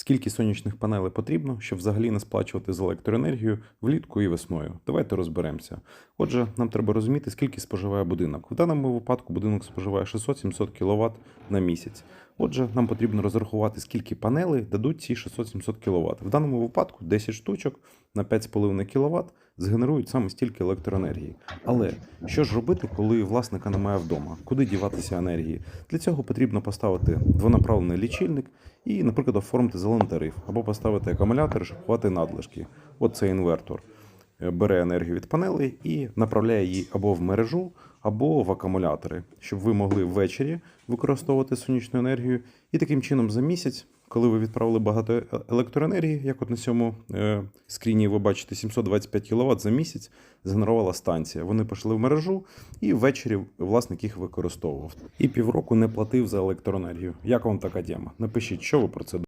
Скільки сонячних панелей потрібно, щоб взагалі не сплачувати за електроенергію влітку і весною? Давайте розберемося. Отже, нам треба розуміти, скільки споживає будинок. В даному випадку будинок споживає 600-700 кВт на місяць. Отже, нам потрібно розрахувати, скільки панелей дадуть ці 600-700 кВт. В даному випадку 10 штучок на 5,5 кВт згенерують саме стільки електроенергії. Але що ж робити, коли власника немає вдома? Куди діватися енергії? Для цього потрібно поставити двонаправлений лічильник і, наприклад, оформити зелений тариф, або поставити акумулятор, щоб ховати надлишки. От інвертор. Бере енергію від панелей і направляє її або в мережу, або в акумулятори, щоб ви могли ввечері використовувати сонячну енергію. І таким чином за місяць, коли ви відправили багато е- електроенергії, як от на цьому е, скріні ви бачите 725 кВт за місяць, згенерувала станція. Вони пішли в мережу, і ввечері власник їх використовував. І півроку не платив за електроенергію. Як вам така тема? Напишіть, що ви про це